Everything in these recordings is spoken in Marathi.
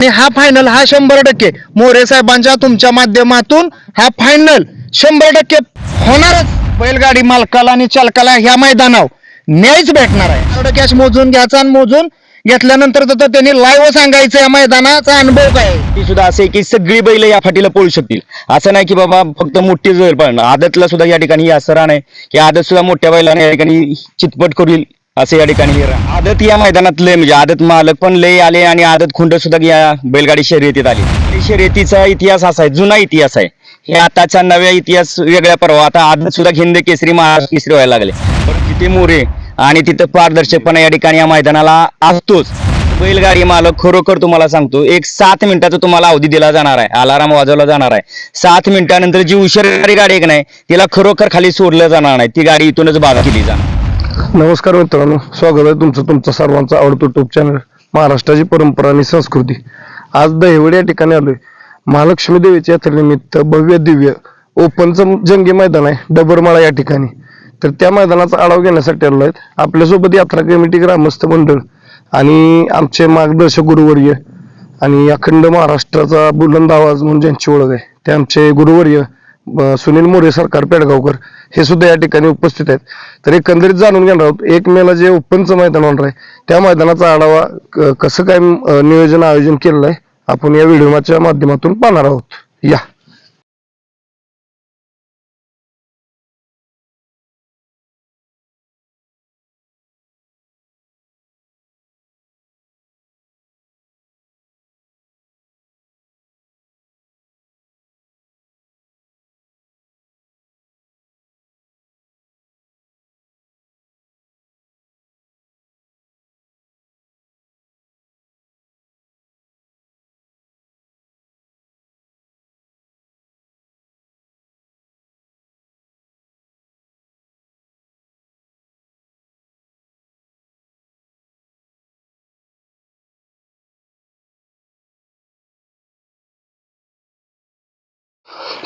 आणि हा फायनल हा शंभर टक्के. मोरे साहेबांच्या तुमच्या माध्यमातून हा फायनल शंभर टक्के होणारच. बैलगाडी मालकाला आणि चालकाला ह्या मैदानावर न्यायच भेटणार आहे. एवढं कॅश मोजून घ्यायचा आणि मोजून घेतल्यानंतर तर त्यांनी लाईव्ह सांगायचं या मैदानाचा अनुभव काय? ती सुद्धा असं आहे की सगळी बैल या फाटीला पळू शकतील. असं नाही की बाबा फक्त मोठी बैल पण आदतला सुद्धा या ठिकाणी असं राहणं आहे की आदत सुद्धा मोठ्या बैलाने या ठिकाणी चितपट करील. असं या ठिकाणी आदत या मैदानात लय म्हणजे आदत मालक पण लय आले आणि आदत खुंड सुद्धा या बैलगाडी शर्यतीत आली. शर्यतीचा इतिहास असा आहे जुना इतिहास आहे. हे आताचा नव्या इतिहास वेगळ्या परवा आता आदत सुद्धा हिंद केसरी महाराष्ट्र केसरी व्हायला लागले. पण तिथे मोरे आणि तिथं पारदर्शकपणा या ठिकाणी या मैदानाला असतोच. बैलगाडी मालक खरोखर तुम्हाला सांगतो एक सात मिनिटाचा तुम्हाला अवधी दिला जाणार आहे अलाराम वाजवला जाणार आहे. सात मिनिटानंतर जी उशिरारी गाडी एक नाही तिला खरोखर खाली सोडलं जाणार नाही ती गाडी इथूनच बाद केली जाणार. नमस्कार मित्रांनो स्वागत आहे तुमचं तुमचा सर्वांचा आवडतो ट्यूब चॅनल महाराष्ट्राची परंपरा आणि संस्कृती. आज दहिवड या ठिकाणी आलोय. महालक्ष्मी देवीच्या यात्रेनिमित्त भव्य दिव्य ओपनचं जंगी मैदान आहे डबरमाळा या ठिकाणी. तर त्या मैदानाचा आढावा घेण्यासाठी आलो आहेत. आपल्यासोबत यात्रा कमिटी ग्रामस्थ मंडळ आणि आमचे मार्गदर्शक गुरुवर्य आणि अखंड महाराष्ट्राचा बुलंद आवाज म्हणून ज्यांची ओळख आहे ते आमचे गुरुवर्य सुनील मोरे सरकार पेडगावकर हे सुद्धा या ठिकाणी उपस्थित आहेत. तर एकंदरीत जाणून घेणार आहोत. एक मेला जे ओपनचं मैदान होणार आहे त्या मैदानाचा आढावा कसं काय नियोजन आयोजन केलेलं आहे आपण या व्हिडिओच्या माध्यमातून पाहणार आहोत. या.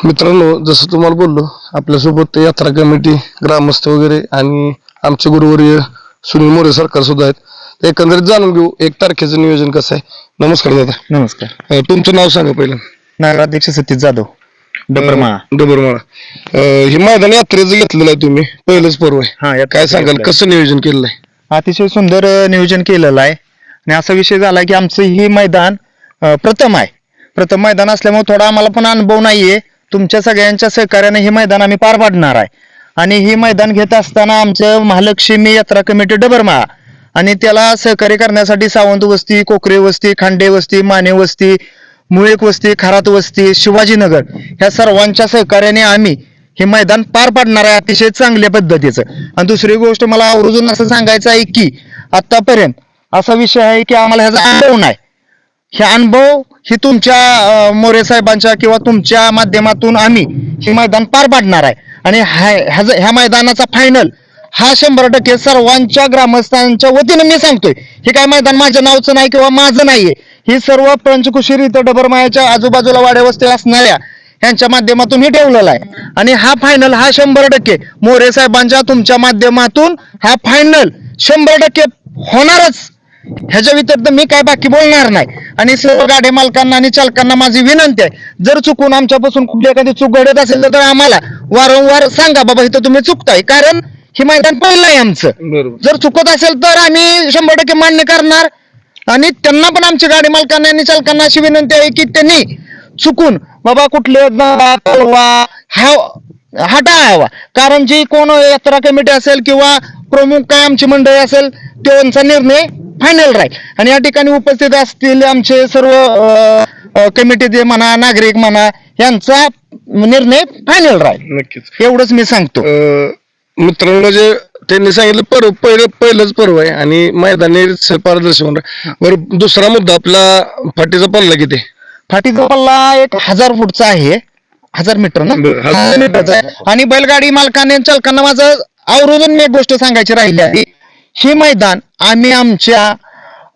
मित्रांनो जसं तुम्हाला बोललो आपल्यासोबत यात्रा कमिटी ग्रामस्थ वगैरे आणि आमचे गुरुवर्य सुनील मोरे सरकार सुद्धा आहेत. एकंदरीत जाणून घेऊ एक तारखेचं नियोजन कसं आहे. नमस्कार दादा. नमस्कार. अं, तुमचं नाव सांगा पहिलं. नगराध्यक्ष सतीश जाधव डबरमाळा. डबरमाळा. अं, हे मैदान यात्रेचं घेतलेलं आहे तुम्ही पहिलंच पर्व आहे. हा काय सांगाल. कसं नियोजन केलेलं आहे? अतिशय सुंदर अ, नियोजन केलेलं आहे. आणि असा विषय झाला की आमचं ही मैदान अ, प्रथम आहे. प्रथम मैदान असल्यामुळे थोडा आम्हाला पण अनुभव नाहीये. तुमच्या सगळ्यांच्या सहकार्याने हे मैदान आम्ही पार पाडणार आहे. आणि हे मैदान घेत असताना आमचं महालक्ष्मी यात्रा कमिटी डबरमाळा आणि त्याला सहकार्य करण्यासाठी सावंत वस्ती कोकरे वस्ती खांडे वस्ती माने वस्ती मुळेक वस्ती खरात वस्ती शिवाजीनगर ह्या सर्वांच्या सहकार्याने आम्ही हे मैदान पार पाडणार आहे अतिशय चांगल्या पद्धतीचं. आणि दुसरी गोष्ट मला आवर्जून असं सांगायचं आहे की आतापर्यंत असा विषय आहे की आम्हाला ह्याचा अनुभव नाही. हे अनुभव ही तुमच्या मोरे साहेबांच्या किंवा तुमच्या माध्यमातून आम्ही हे मैदान पार पाडणार आहे. आणि ह्या- मैदानाचा फायनल हा शंभर टक्के सर्वांच्या ग्रामस्थांच्या वतीनं मी सांगतोय. हे काय मैदान माझ्या नावचं नाही किंवा माझं नाहीये. ही सर्व पंचकुशीर इथं डबरमायाच्या आजूबाजूला वाड्यावस्ती असणाऱ्या यांच्या माध्यमातून हे ठेवलेलं आहे. आणि हा फायनल हा शंभर टक्के मोरे साहेबांच्या तुमच्या माध्यमातून हा फायनल शंभर टक्के होणारच. ह्याच्या व्यतिरिक्त मी काय बाकी बोलणार नाही. आणि सर्व गाडी मालकांना आणि चालकांना माझी विनंती आहे जर चुकून आमच्यापासून कुठली एखादी चूक घडत असेल तर आम्हाला वारंवार सांगा बाबा इथं तुम्ही चुकताय. कारण हे मैदान पहिलं आहे आमचं. जर चुकत असेल तर आम्ही शंभर टक्के मान्य करणार. आणि त्यांना पण आमच्या गाडी मालकांना आणि चालकांना अशी विनंती आहे की त्यांनी चुकून बाबा कुठले तलवा हा हा टाळावा कारण जी कोण यात्रा कमिटी असेल किंवा प्रमुख काय आमची मंडळी असेल त्यांचा निर्णय फायनल राहील आणि या ठिकाणी उपस्थित असतील आमचे सर्व कमिटी म्हणा नागरिक म्हणा यांचा निर्णय फायनल राहील नक्कीच. एवढंच मी सांगतो. मित्रांनो जे त्यांनी सांगितलं पर्व पहिलं पहिलंच पर्व आहे आणि मैदानी पारदर्शक होणार. बरं दुसरा मुद्दा आपला फाटीचा पल्ला किती? फाटीचा पल्ला एक हजार फूटचा आहे. हजार मीटर ना? हजार. मीटरचा. आहे आणि बैलगाडी मालकाने चालकांना माझं आवर्जून मी एक गोष्ट सांगायची राहिली आहे. हे मैदान आम्ही आमच्या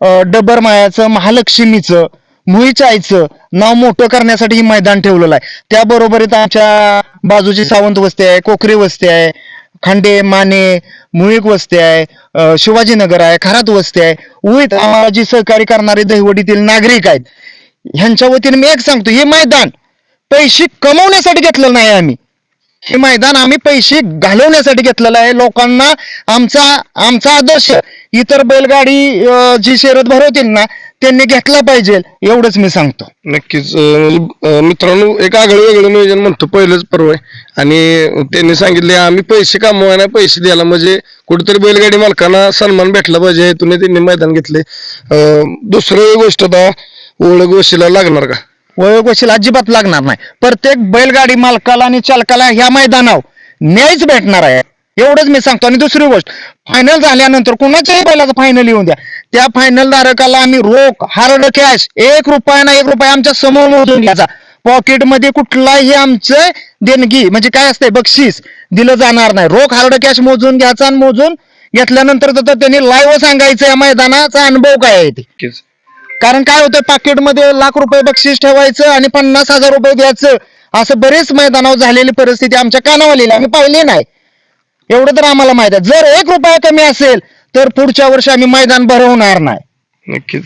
डबरमायाचं डबर मायाचं महालक्ष्मीचं मुळीचायचं नाव मोठं करण्यासाठी हे मैदान ठेवलेलं आहे. त्याबरोबरीत आमच्या बाजूची सावंत वस्ती आहे कोकरे वस्ती आहे खांडे माने मुळीक वस्ती आहे शिवाजीनगर आहे खरात वस्ती आहे. उईत आम्हाला जी सहकार्य करणारे दहिवडीतील नागरिक आहेत ह्यांच्या वतीने मी एक सांगतो हे मैदान पैसे कमवण्यासाठी घेतलं नाही आम्ही. हे मैदान आम्ही पैसे घालवण्यासाठी घेतलेलं आहे. लोकांना आमचा आमचा आदर्श इतर बैलगाडी जी शर्यत भरवतील ना त्यांनी घेतला पाहिजे. एवढंच मी सांगतो. नक्कीच. अं, मित्रांनो एक आगळं वेगळं नियोजन म्हणतो पहिलंच पर्व आहे. आणि त्यांनी सांगितले आम्ही पैसे कमवायला पैसे द्यायला म्हणजे कुठेतरी बैलगाडी मालकांना सन्मान भेटला पाहिजे हेतूने त्यांनी मैदान घेतले. अं, दुसरं गोष्ट आता ओळख वशीला लागणार का? वयोगशील अजिबात लागणार नाही. प्रत्येक बैलगाडी मालकाला आणि चालकाला ह्या मैदानावर न्यायच भेटणार आहे. एवढंच मी सांगतो. आणि दुसरी गोष्ट फायनल झाल्यानंतर कुणाच्याही बैलाचं फायनल येऊन द्या. त्या फायनल धारकाला आम्ही रोख हार्ड कॅश एक रुपया ना एक रुपया आमच्यासमोर मोजून घ्यायचा. पॉकेटमध्ये कुठलाही आमचं देणगी म्हणजे काय असतंय बक्षीस दिलं जाणार नाही. रोख हार्ड कॅश मोजून घ्यायचा आणि मोजून घेतल्यानंतर तर त्यांनी लाईव्ह सांगायचं या मैदानाचा अनुभव काय आहे ते? कारण काय होतं पाकिटमध्ये लाख रुपये बक्षीस ठेवायचं आणि पन्नास हजार रुपये द्यायचं. असं बरेच मैदानावर झालेली परिस्थिती आमच्या कानावालीला आम्ही पाहिली नाही. एवढं तर आम्हाला माहीत आहे. जर एक रुपया कमी असेल तर पुढच्या वर्षी आम्ही मैदान भरवणार नाही. नक्कीच.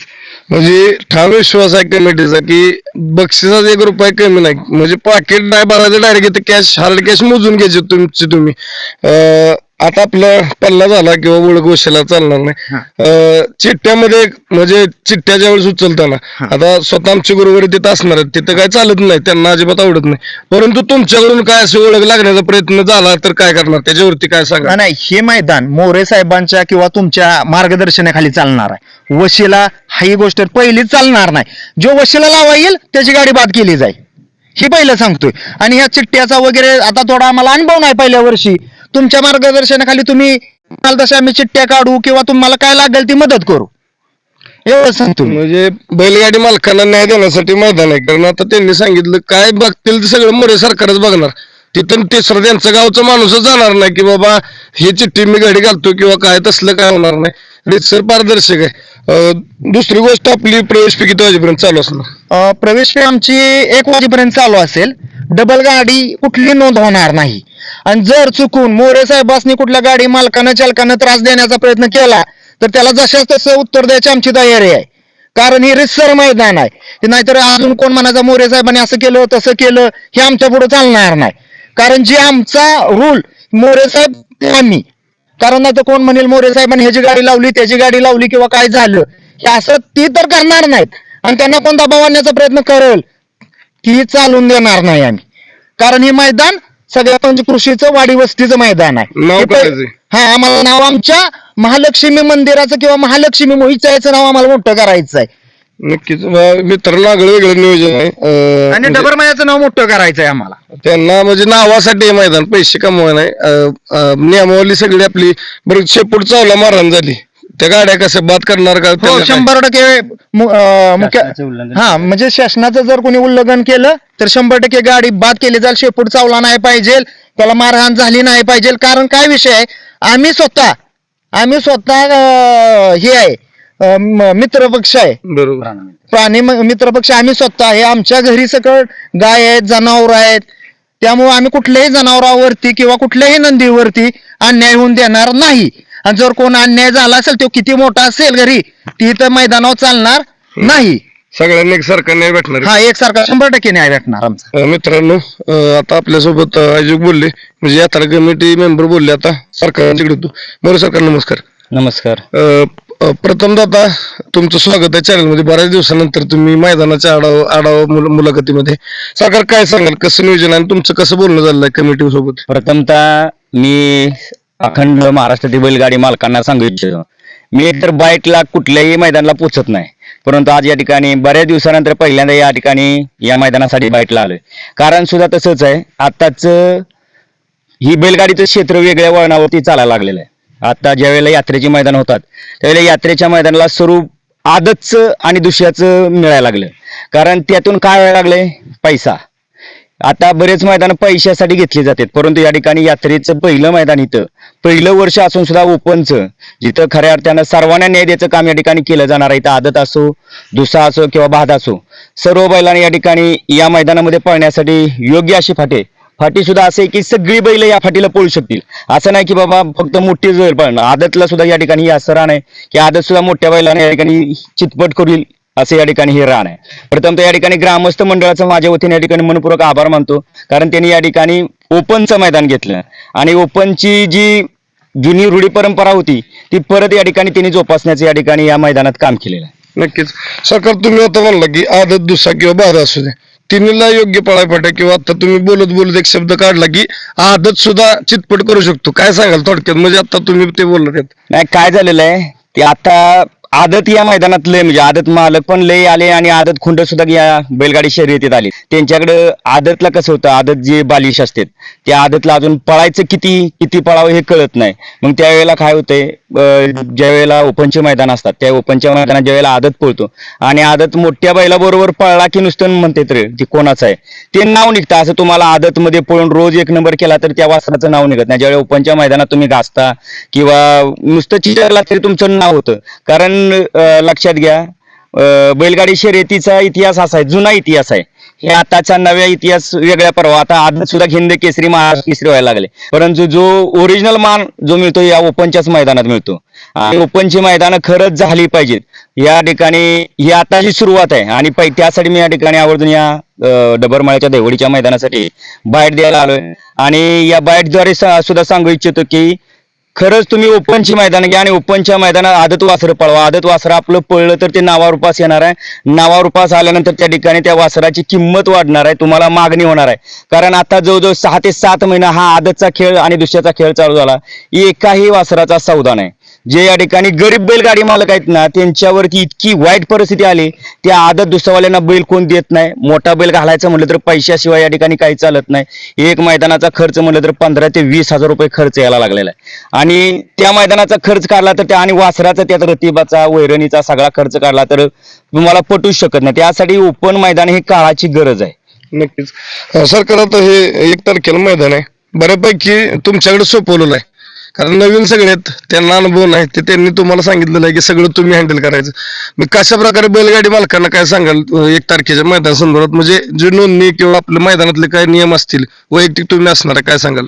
म्हणजे ठाम विश्वास आहे कमिटीचा की बक्षिसाचा एक रुपया कमी नाही. म्हणजे पाकिट नाही भरायचं डायरेक्ट कॅश हार्ड कॅश मोजून घ्यायचे तुमची तुम्ही. आता आपला पल्ला झाला किंवा ओळख वशाला चालणार नाही. अं, चिठ्ठ्यामध्ये म्हणजे चिठ्ठ्या ज्यावेळेस उचलताना आता स्वतः आमची गुरुवारी तिथं असणार आहेत. तिथं काय चालत नाही त्यांना अजिबात आवडत नाही. परंतु तुमच्याकडून काय अशी ओळख लागण्याचा प्रयत्न झाला तर काय करणार? त्याच्यावरती काय सांगा? नाही, नाही हे मैदान मोरे साहेबांच्या किंवा तुमच्या मार्गदर्शनाखाली चालणार आहे. वशीला ही गोष्ट पहिलीच चालणार नाही. जो वशीला लावा येईल त्याची गाडी बाद केली जाईल. ही पहिलं सांगतोय. आणि ह्या चिठ्ठ्याचा वगैरे आता थोडा आम्हाला अनुभव नाही पहिल्या वर्षी. तुमच्या मार्गदर्शनाखाली तुम्ही तशा आम्ही चिठ्ठ्या काढू किंवा तुम्हाला काय लागेल ती मदत करू. एवढं सांगतो मी. म्हणजे बैलगाडी मालकांना न्याय देण्यासाठी मैदान आहे. कारण आता त्यांनी सांगितलं काय बघतील ते सगळं मोरे सरकारच बघणार. तिथं तिसरं त्यांचं गावचं माणूसच जाणार नाही की बाबा ही चिठ्ठी मी घडी घालतो किंवा काय तसलं काय होणार नाही. सर पारदर्शक आहे. अं, दुसरी गोष्ट आपली प्रवेश फी किती वाजेपर्यंत चालू असणार? अं, प्रवेश फी आमची एक वाजेपर्यंत चालू असेल. डबल गाडी कुठली नोंद होणार नाही. आणि जर चुकून मोरे साहेबांनी कुठल्या गाडी मालकानं चालकानं त्रास देण्याचा प्रयत्न केला तर त्याला जशाच तसं उत्तर द्यायची आमची तयारी आहे. कारण हे रिसर मैदान आहे. नाहीतर अजून कोण म्हणायचा मोरे साहेबांनी असं केलं तसं केलं हे आमच्या पुढे चालणार नाही. कारण जे आमचा रूल मोरे साहेब ते आम्ही. कारण नाही तर कोण म्हणेल मोरे साहेबांनी ह्याची गाडी लावली त्याची गाडी लावली किंवा काय झालं हे असं ती तर करणार नाहीत. आणि त्यांना कोण दबाव आणण्याचा प्रयत्न करेल? ती चालून देणार नाही आम्ही. कारण हे मैदान सगळ्या पंचकृषीचं वाडी वस्तीचं मैदान आहे. नाव हे करायचंय. हा आम्हाला नाव आमच्या महालक्ष्मी मंदिराचं किंवा महालक्ष्मी मोहिचाचं नाव आम्हाला मोठं करायचं आहे. नक्कीच. अं, मित्रांनो आगळं वेगळं नियोजन आहे. अं, आणि म्हणजे डबरमायाचं नाव मोठं करायचं आहे आम्हाला. त्यांना म्हणजे नावासाठी हे मैदान पैसे कमवाय नाही. अं, अं, नियमावली सगळी आपली. बरं शेपूट चावला मारहाण झाली. त्या गाड्या कशा बाद करणार का हो त्यांना काय? शंभर टक्के मु- अं, मुख्य शासनाचं उल्लंघन. हा म्हणजे शासनाचं जर कोणी उल्लंघन केलं तर शंभर टक्के गाडी बाद केली जाईल. शेपूट चावला नाही पाहिजे त्याला मारहाण झाली नाही पाहिजे. कारण काय विषय आहे? आम्ही स्वतः आम्ही स्वतः अं, हे आहे अं, म- मित्रपक्ष आहे. बरोबर. प्राणी म- मित्रपक्ष आम्ही स्वतः आहे. आमच्या घरी सकट गाय आहेत जनावर आहेत. त्यामुळे आम्ही कुठल्याही जनावरावरती किंवा कुठल्याही नंदीवरती अन्याय होऊन देणार नाही. आणि जर कोण अन्याय झाला असेल तो किती मोठा असेल घरी ती तर मैदानावर चालणार नाही. सगळ्यांनी एक सारखा न्याय भेटणार. हा एकसारखा शंभर टक्के न्याय भेटणार आमचा. अं, मित्रांनो अं, आता आपल्यासोबत अं, अजूक बोलले म्हणजे यात्रा कमिटी मेंबर बोलले आता सरकारच्याकडे होतो. बरं सरकार नमस्कार. नमस्कार. अं, अं, प्रथमतः आता तुमचं स्वागत आहे चॅनलमध्ये बऱ्याच दिवसानंतर तुम्ही मैदानाच्या आढावा आढावा मुल- मुलाखतीमध्ये. सरकार काय सांगाल कसं नियोजन आहे आणि तुमचं कसं बोलणं झालं कमिटी सोबत प्रथमतः मी अखंड महाराष्ट्रातील बैलगाडी मालकांना सांगू इच्छितो मी तर बाईकला कुठल्याही मैदानाला पोचत नाही. परंतु आज या ठिकाणी बऱ्याच दिवसानंतर पहिल्यांदा या ठिकाणी या मैदानासाठी बाईकला आलोय. कारण सुद्धा तसंच आहे आताच ही बैलगाडीचं क्षेत्र वेगळ्या वळणावरती चालायला लागलेलं आहे. आता ज्यावेळेला यात्रेची मैदान होतात त्यावेळेला यात्रेच्या मैदानाला स्वरूप आदतचं आणि दुसऱ्याचं मिळायला लागलं. कारण त्यातून काय व्हायला लागलंय? पैसा. आता बरेच मैदान पैशासाठी घेतली जातात. परंतु या ठिकाणी यात्रेचं पहिलं मैदान इथं पहिलं वर्ष असून सुद्धा ओपनचं जिथं खऱ्या अर्थानं सर्वांना न्याय द्यायचं काम या ठिकाणी केलं जाणार आहे. इथं आदत असो दुसा असो किंवा बाद असो सर्व बैलांना या ठिकाणी या मैदानामध्ये पळण्यासाठी योग्य अशी फाटे. फाटी सुद्धा असे की सगळी बैल या फाटीला पळू शकतील. असं नाही की बाबा फक्त मोठी बैल पण आदतला सुद्धा या ठिकाणी असं राहणार आहे की आदत सुद्धा मोठ्या बैलांना या ठिकाणी चितपट करील असं या ठिकाणी हे रान आहे. प्रथम तर या ठिकाणी ग्रामस्थ मंडळाचं माझ्या वतीने या ठिकाणी मनपूर्वक आभार मानतो. कारण त्यांनी या ठिकाणी ओपनचं मैदान घेतलं. आणि ओपनची जी जुनी रूढी परंपरा होती ती परत या ठिकाणी त्यांनी जोपासण्याचं या ठिकाणी या मैदानात काम केलेलं आहे. नक्कीच. सरकार तुम्ही आता म्हणला की आदत दुसा किंवा बारा असू दे. तिन्हीला योग्य पळापट्या किंवा आता तुम्ही बोलत बोलत एक शब्द काढला की आदत सुद्धा चितपट करू शकतो. काय सांगाल थोडक्यात? म्हणजे आता तुम्ही ते बोलला त्यात नाही काय झालेलं आहे? ते आता आदत या मैदानात लय म्हणजे आदत मालक पण लय आले आणि आदत खुंड सुद्धा या बैलगाडी शर्यतीत आली. त्यांच्याकडे आदतला कसं होतं? आदत जे बालिश असते त्या आदतला अजून पळायचं किती किती पळावं हे कळत नाही. मग त्यावेळेला काय होतंय? ज्या वेळेला ओपनचे मैदान असतात त्या ओपनच्या मैदानात ज्या वेळेला आदत पळतो आणि आदत मोठ्या बैलाबरोबर पळला की नुसतं म्हणते तर ते कोणाचं आहे ते नाव निघतं. असं तुम्हाला आदतमध्ये पळून रोज एक नंबर केला तर त्या वासराचं नाव निघत नाही. ज्यावेळेला ओपनच्या मैदानात तुम्ही गाजता किंवा नुसतं चिटरला तरी तुमचं नाव होतं. कारण लक्षात घ्या. बैलगाडी शर्यतीचा इतिहास असा आहे जुना इतिहास आहे. हे आताचा नव्या इतिहास वेगळ्या परवा. आता आज सुद्धा हिंद केसरी महाराष्ट्र केसरी व्हायला लागले. परंतु जो ओरिजिनल मान जो मिळतो या ओपनच्याच मैदानात मिळतो. आणि ओपनची मैदानं खरंच झाली पाहिजेत. या ठिकाणी ही आताची सुरुवात आहे. आणि त्यासाठी मी या ठिकाणी आवर्जून या डबरमाळ्याच्या देवडीच्या मैदानासाठी बाईट द्यायला आलोय. आणि या बाईटद्वारे सुद्धा सांगू इच्छितो की खरंच तुम्ही ओपनची मैदान घ्या आणि ओपनच्या मैदानात आदत वासरं पळवा. आदत वासरं आपलं पळलं तर ते नावारूपास येणार आहे. नावारूपास आल्यानंतर त्या ठिकाणी त्या वासराची किंमत वाढणार आहे. तुम्हाला मागणी होणार आहे. कारण आता जवळजवळ सहा ते सात महिना हा आदतचा खेळ आणि दुसऱ्याचा खेळ चालू झाला. एकाही वासराचा सौदा नाही. जे या ठिकाणी गरीब बैलगाडी मालक आहेत ना त्यांच्यावरती इतकी वाईट परिस्थिती आली त्या आदत दुसऱ्यावाल्यांना बैल कोण देत नाही? मोठा बैल घालायचा म्हटलं तर पैशाशिवाय या ठिकाणी काही चालत नाही. एक मैदानाचा खर्च म्हटलं तर पंधरा ते वीस हजार रुपये खर्च यायला लागलेला आहे. आणि त्या मैदानाचा खर्च काढला तर त्या आणि वासराचा त्यात रतिबाचा वैरणीचा सगळा खर्च काढला तर तुम्हाला पटूच शकत नाही. त्यासाठी ओपन मैदान हे काळाची गरज आहे. नक्कीच. अं, सरकार आता हे एक तारखेला मैदान आहे. बऱ्यापैकी तुमच्याकडे सोपवलेलं आहे. कारण नवीन सगळ्यात त्यांना अनुभव नाही ते त्यांनी तुम्हाला सांगितलेलं आहे की सगळं तुम्ही हँडल करायचं. मी कशा प्रकारे बैलगाडी मालकांना काय सांगाल एक तारखेच्या मैदान संदर्भात? म्हणजे जे नोंदणी किंवा आपल्या मैदानातले काय नियम असतील वैयक्तिक तुम्ही असणार काय सांगाल?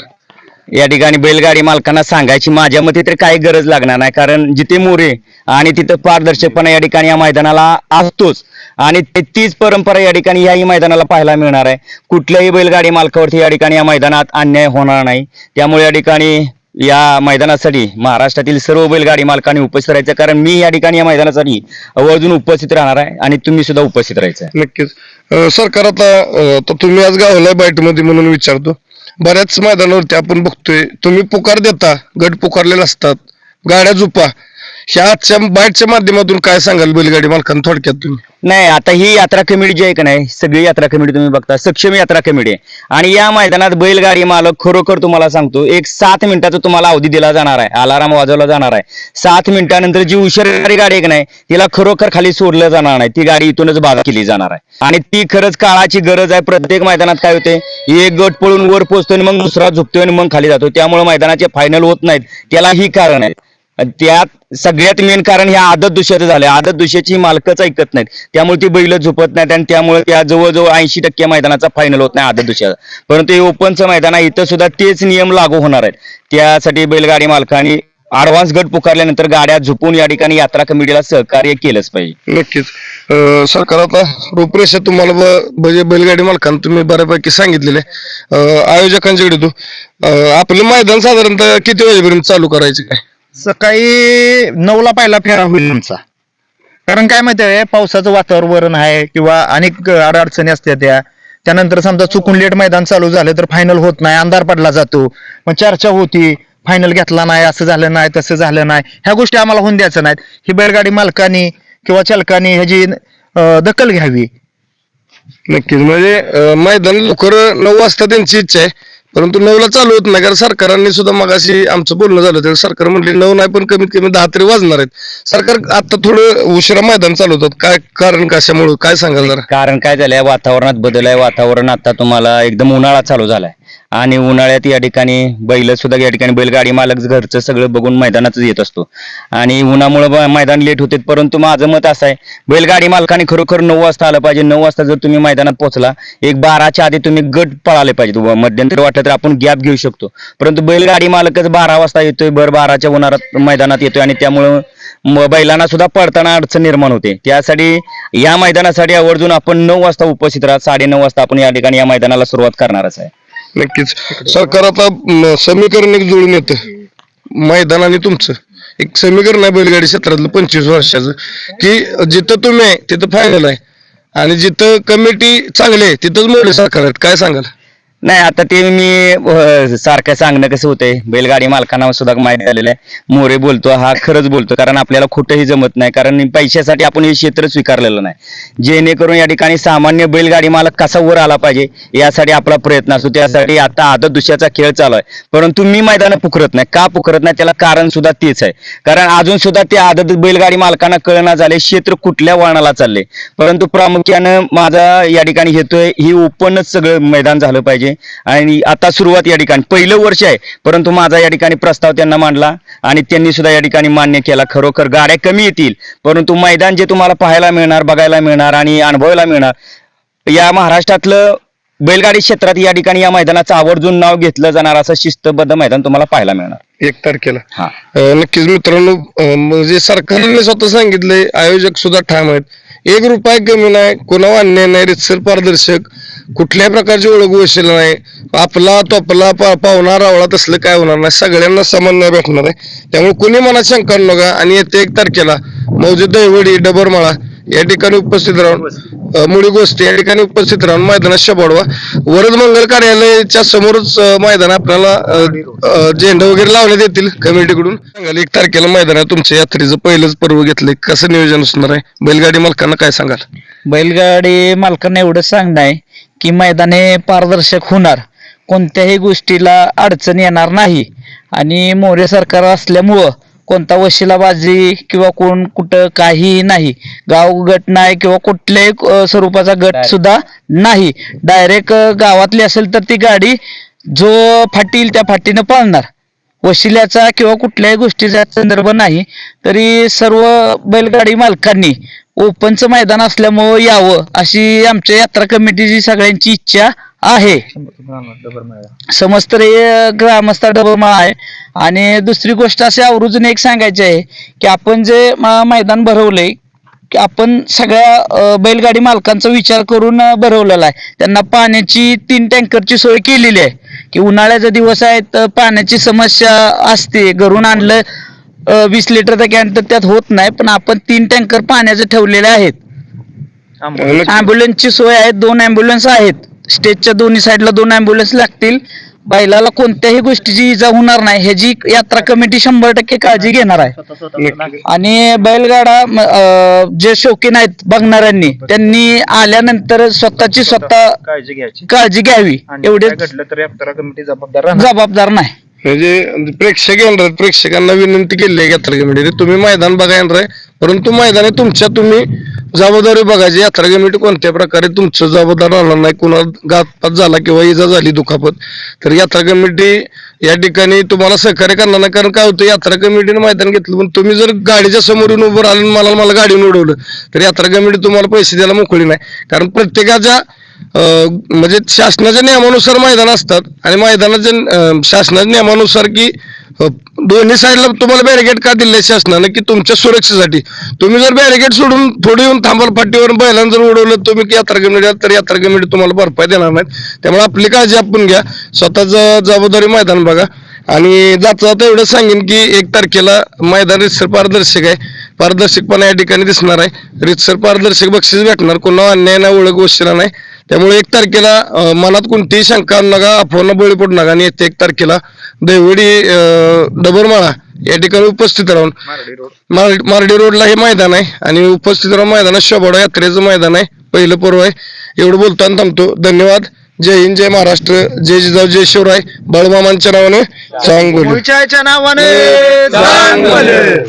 या ठिकाणी बैलगाडी मालकांना सांगायची माझ्या मते तर काही गरज लागणार नाही कारण जिथे मोरे आणि तिथं पारदर्शकपणा या ठिकाणी या मैदानाला असतोच. आणि ते तीच परंपरा या ठिकाणी याही मैदानाला पाहायला मिळणार आहे. कुठल्याही बैलगाडी मालकावरती या ठिकाणी या मैदानात अन्याय होणार नाही. त्यामुळे या ठिकाणी या मैदानासाठी महाराष्ट्रातील सर्व बैलगाडी मालकांनी उपस्थित राहायचं. कारण मी या ठिकाणी या मैदानासाठी आवर्जून उपस्थित राहणार आहे आणि तुम्ही सुद्धा उपस्थित राहायचं नक्कीच. अं, सरकार आता अं, आता तुम्ही आज गावला बाईटमध्ये म्हणून विचारतो. बऱ्याच मैदानावरती आपण बघतोय तुम्ही पुकार देता गट पुकारलेले असतात गाड्या झुपा ह्या आजच्या बाईटच्या माध्यमातून काय सांगाल बैलगाडी मालकांना थोडक्यात तुम्ही? नाही आता ही यात्रा कमिटी जी आहे का नाही सगळी यात्रा कमिटी तुम्ही बघता सक्षम यात्रा कमिटी आहे. आणि या मैदानात बैलगाडी मालक खरोखर तुम्हाला सांगतो एक सात मिनिटाचा तुम्हाला अवधी दिला जाणार आहे अलाराम वाजवला जाणार आहे. सात मिनिटानंतर जी उशिरारी गाडी आहे का नाही तिला खरोखर खाली सोडलं जाणार नाही ती गाडी इथूनच बाद केली जाणार आहे. आणि ती खरंच काळाची गरज आहे प्रत्येक मैदानात काय होते एक गट पळून वर पोहोचतोय आणि मग दुसरा झुकतोय आणि मग खाली जातो त्यामुळे मैदानाचे फायनल होत नाहीत त्याला ही कारण आहे. आणि त्यात सगळ्यात मेन कारण ह्या आदत दुष्याचं झालं आदत दुष्याची मालकच ऐकत नाहीत. त्यामुळे ती बैल झोपत नाहीत आणि त्यामुळे त्या जवळजवळ ऐंशी टक्के मैदानाचा फायनल होत नाही आदत दुष्याचा. परंतु हे ओपनचं मैदान आहे इथं सुद्धा तेच नियम लागू होणार आहेत. त्यासाठी बैलगाडी मालकांनी ऍडव्हान्स गट पुकारल्यानंतर गाड्या झोपून या ठिकाणी यात्रा कमिटीला सहकार्य केलंच पाहिजे. नक्कीच. सरकार आता रूपरेषा तुम्हाला म्हणजे बैलगाडी मालकांना तुम्ही बऱ्यापैकी सांगितलेले. आयोजकांच्याकडे तू. आपलं मैदान साधारणतः किती वाजेपर्यंत चालू करायचं काय? सकाळी नऊला पहिला फेरा होईल आमचा. कारण काय माहिती आहे पावसाचं वातावरण आहे किंवा अनेक अडचणी असतात त्या. त्यानंतर समजा चुकून लेट मैदान चालू झालं तर फायनल होत नाही अंधार पडला जातो. मग चर्चा होती फायनल घेतला नाही असं झालं नाही तसं झालं नाही. ह्या गोष्टी आम्हाला होऊन द्यायचं नाहीत. ही बैलगाडी मालकानी किंवा चालकानी ह्याची दखल घ्यावी. नक्कीच. म्हणजे मैदान लवकर नऊ वाजता त्यांची इच्छा आहे. परंतु नऊला चालू होत नाही कारण सरकारांनी सुद्धा मगाशी आमचं बोलणं झालं तर सरकार म्हणले नऊ नाही पण कमीत कमी दहा तरी वाजणार आहेत. सरकार आता थोडं उशिरा मैदान चालू काय कारण कशामुळे? काय सांगाल जरा? कारण काय झालंय? वातावरणात बदल आहे. वातावरण आता तुम्हाला एकदम उन्हाळा चालू झालाय. आणि उन्हाळ्यात या ठिकाणी बैल सुद्धा या ठिकाणी बैलगाडी मालक घरचं सगळं बघून मैदानातच येत असतो. आणि उन्हामुळे मैदान लेट होते परंतु माझं मत असं आहे बैलगाडी मालकाने खरोखर नऊ वाजता आलं पाहिजे. नऊ वाजता जर तुम्ही मैदानात पोहोचला एक बाराच्या आधी तुम्ही गट पळाले पाहिजे मध्यंतरी वाटलं तर आपण गॅप घेऊ शकतो. परंतु बैलगाडी मालकच बारा वाजता येतोय भर बाराच्या उन्हाळ्यात मैदानात येतोय आणि त्यामुळं बैलांना सुद्धा पडताना अडचण निर्माण होते. त्यासाठी या मैदानासाठी आवर्जून आपण नऊ वाजता उपस्थित राहा. साडे नऊ वाजता आपण या ठिकाणी या मैदानाला सुरुवात करणारच आहे. नक्कीच. सरकार आता म, समीकरण एक जुळून येतं. मैदान आणि तुमचं. एक समीकरण आहे बैलगाडी क्षेत्रातलं पंचवीस वर्षाचं. की जिथं तुम्ही आहे तिथं फायनल आहे. आणि जिथं कमिटी चांगली आहे तिथंच मोठे सरकार आहेत. काय सांगाल? नाही आता ते मी सारखं सांगणं कसं होतंय बैलगाडी मालकांना सुद्धा माहिती झालेलं आहे. मोरे बोलतो हा खरंच बोलतो कारण आपल्याला खोटंही जमत नाही कारण पैशासाठी आपण हे क्षेत्र स्वीकारलेलं नाही. जेणेकरून या ठिकाणी सामान्य बैलगाडी मालक कसा वर आला पाहिजे यासाठी आपला प्रयत्न असतो. त्यासाठी आता आदत दुसऱ्याचा खेळ चालू आहे. परंतु मी मैदानं पुखरत नाही. का पुखरत नाही? त्याला कारण सुद्धा तेच आहे. कारण अजून सुद्धा ते आदत बैलगाडी मालकांना कळना झाले क्षेत्र कुठल्या वळणाला चालले. परंतु प्रामुख्यानं माझा या ठिकाणी हेतोय ही ओपनच सगळं मैदान झालं पाहिजे. आणि आता सुरुवात या ठिकाणी पहिलं वर्ष आहे परंतु माझा या ठिकाणी प्रस्ताव त्यांना मांडला आणि त्यांनी सुद्धा या ठिकाणी मान्य केला खरोखर गाड्या कमी येतील परंतु मैदान जे तुम्हाला पाहायला मिळणार बघायला मिळणार आणि अनुभवायला मिळणार या महाराष्ट्रातलं बैलगाडी क्षेत्रात या ठिकाणी या मैदानाचं आवर्जून नाव घेतलं जाणार असं शिस्तबद्ध मैदान तुम्हाला पाहायला मिळणार. एक तारखेला. हा. नक्कीच मित्रांनो म्हणजे सरकारने स्वतः सांगितलंय आयोजक सुद्धा ठाम आहेत. एक रुपया कमी नाही कोणावर अन्याय नाही रितसर पारदर्शक. कुठल्याही प्रकारची ओळख वशील नाही. आपला तोपला पा पाहुणा रावळा तसलं काय होणार नाही. सगळ्यांना समान भेटणार आहे. त्यामुळे कुणी मनात शंका नका. आणि येते एक तारखेला मौजे दहिवडी डबरमाळा या ठिकाणी उपस्थित राहून मुळी गोष्टी या ठिकाणी उपस्थित राहून मैदानात शबाडवा वरद मंगल कार्यालयाच्या समोरच मैदान आपल्याला झेंडा वगैरे लावण्यात येतील कमिटीकडून. सांगाल एक तारखेला मैदान आहे तुमच्या यात्रेचं पहिलंच पर्व घेतलंय. कसं नियोजन असणार आहे? बैलगाडी मालकांना काय सांगाल? बैलगाडी मालकांना एवढं सांगणं आहे की मैदान हे पारदर्शक होणार. कोणत्याही गोष्टीला अडचण येणार नाही. आणि मोरे सरकार असल्यामुळं कोणता वशिलाबाजी किंवा कोण कुठं काही नाही. गाव गट नाही किंवा कुठल्याही स्वरूपाचा गट सुद्धा नाही. डायरेक्ट गावातली असेल तर ती गाडी जो फाटील त्या फाटीनं पळणार. वशिल्याचा किंवा कुठल्याही गोष्टीचा संदर्भ नाही. तरी सर्व बैलगाडी मालकांनी ओपनचं मैदान असल्यामुळं यावं अशी आमच्या यात्रा कमिटीची सगळ्यांची इच्छा आहे. समस्त ग्रामस्थ डबमा आहे. आणि दुसरी गोष्ट अशी आवर्जून एक सांगायची आहे की आपण जे मैदान भरवलंय की आपण सगळ्या बैलगाडी मालकांचा विचार करून भरवलेला आहे. त्यांना पाण्याची तीन टँकरची सोय केलेली आहे. की उन्हाळ्याचा दिवस आहे तर पाण्याची समस्या असते. घरून आणलं वीस लिटरचा कॅन तर त्यात होत नाही पण आपण तीन टँकर पाण्याचे ठेवलेले आहेत. अँब्युलन्सची सोय आहे दोन अँब्युलन्स आहेत. स्टेजच्या दोन्ही साईडला दोन अँब्युलन्स लागतील. बैलाला कोणत्याही गोष्टीची इजा होणार नाही. ह्याची यात्रा कमिटी शंभर टक्के काळजी घेणार आहे. आणि बैलगाडा अं, जे शौकीन आहेत बघणाऱ्यांनी त्यांनी आल्यानंतर स्वतःची स्वतः काळजी घ्यायची. काळजी घ्यावी. एवढे घडलं तर यात्रा कमिटी जबाबदार राहणार. जबाबदार नाही. म्हणजे प्रेक्षक येणार प्रेक्षकांना विनंती केली आहे यात्रा कमिटीने तुम्ही मैदान बघा येणार आहे परंतु मैदान तुमच्या तुम्ही जबाबदारी बघायची यात्रा कमिटी कोणत्या प्रकारे तुमचं जबाबदार राहणार नाही कुणाला घातपात झाला किंवा इजा झाली दुखापत तर यात्रा कमिटी या ठिकाणी तुम्हाला सहकार्य करणार नाही. कारण काय होतं यात्रा कमिटीने मैदान घेतलं पण तुम्ही जर गाडीच्या समोर येऊन उभं राहिलं मला मला गाडीने उडवलं तर यात्रा कमिटी तुम्हाला पैसे द्यायला मोकळी नाही. कारण प्रत्येकाच्या म्हणजे शासनाच्या नियमानुसार मैदान असतात आणि मैदानाच्या शासनाच्या नियमानुसार की दोन्ही साईडला तुम्हाला बॅरिकेड का दिले शासनानं की तुमच्या सुरक्षेसाठी? तुम्ही जर बॅरिकेड सोडून थोडी येऊन थांबाल फाटीवर बैलांना जर उडवलं तुम्ही की यात्रा कमिटी तर यात्रा कमिटी तुम्हाला भरपाई देणार नाहीत. त्यामुळे आपली काळजी आपण घ्या. स्वतःचं जबाबदारी मैदान बघा. आणि जाता जाता एवढं सांगेन की एक तारखेला मैदान रितसर पारदर्शक आहे. पारदर्शकपणा या ठिकाणी दिसणार आहे. रितसर पारदर्शक बक्षीस भेटणार. कोणा अन्याय ना ओळख वशिला नाही. त्यामुळे एक तारखेला मनात कोणतीही शंका आणू नका अफवांना बळी पडू नका. आणि येत्या एक तारखेला दैवडी डबरमाळा या ठिकाणी उपस्थित राहून मार- मार्डी रोडला हे मैदान आहे. आणि उपस्थित राहून मैदानात शोभाडा यात्रेचं मैदान आहे. पहिलं पर्व आहे. एवढं बोलताना थांबतो. धन्यवाद. जय हिंद जय महाराष्ट्र. जय जिजाऊ जय शिवराय. बाळूमामांच्या नावाने चांगली. नावाने चांगलं.